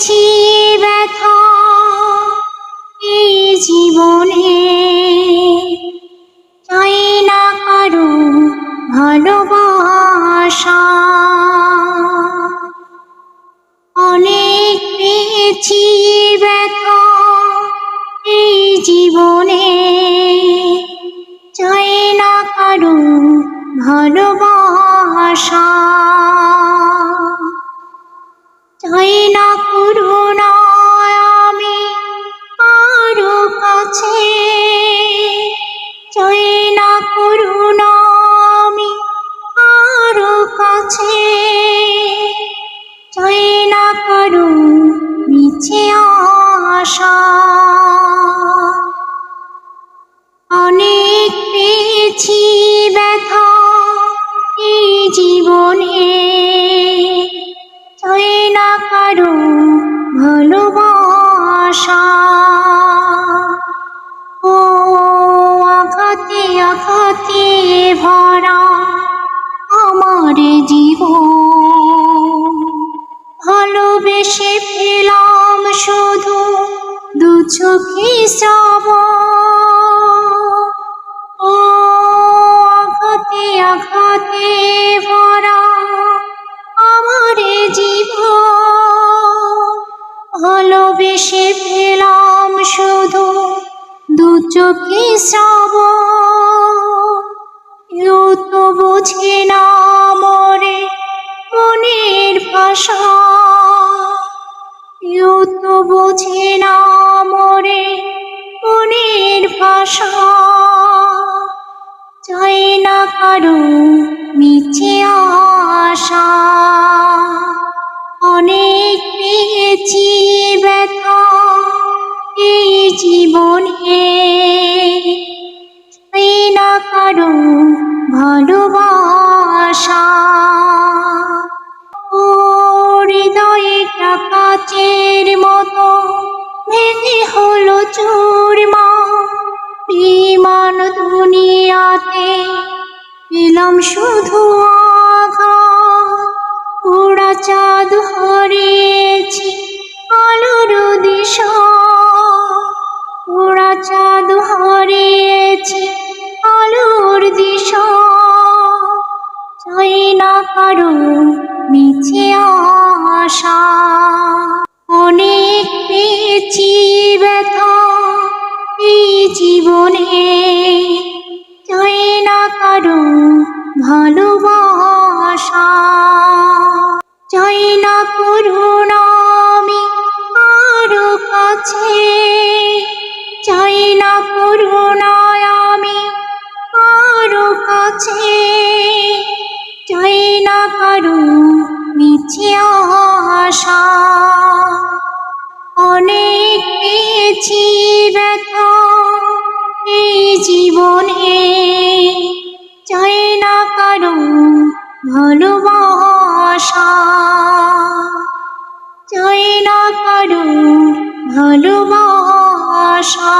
পেয়েছি ব্যথা এই জীবনে। চাই না কারও ভালোবাসা। অনেক পেয়েছি ব্যথা এই জীবনে। চাই না কারও ভালোবাসা। মিছে আশা। অনেক পেয়েছি ব্যথা এই জীবনে। চাই না কারও ভালোবাসা। ও আঘাতে আঘাতে ভরা আমার জীবন। ভালোবেসে পেলাম শুধু দু চোখে শ্রাব তো বোঝে না মরে মনের ভাষা। তো বোঝে না মরে মনের ভাষা। চাই না কারও মিছে আশা। অনেক পেয়েছি না কারও ভালোবাসা। ও হৃদয়ে মতো ভেঙে হলো চুরমা। বিমান দুনিয়াতে পেলাম শুধু ওরা চাঁদ হারিয়েছি আলোর দিশা। ওরা চাঁদ হারিয়েছি না কারও মিছে আশা। অনেক পেয়েছি ব্যথা এই জীবনে। চাই না কারও ভালোবাসা। চাই না করুণা আমি কারও কাছে। চাই না করুণা আমি কারও কাছে। না কারও মিছে অনেক পেয়েছি ব্যথা, এই জীবনে চাই না কারও ভালোবাসা। চাই না কারও ভালোবাসা।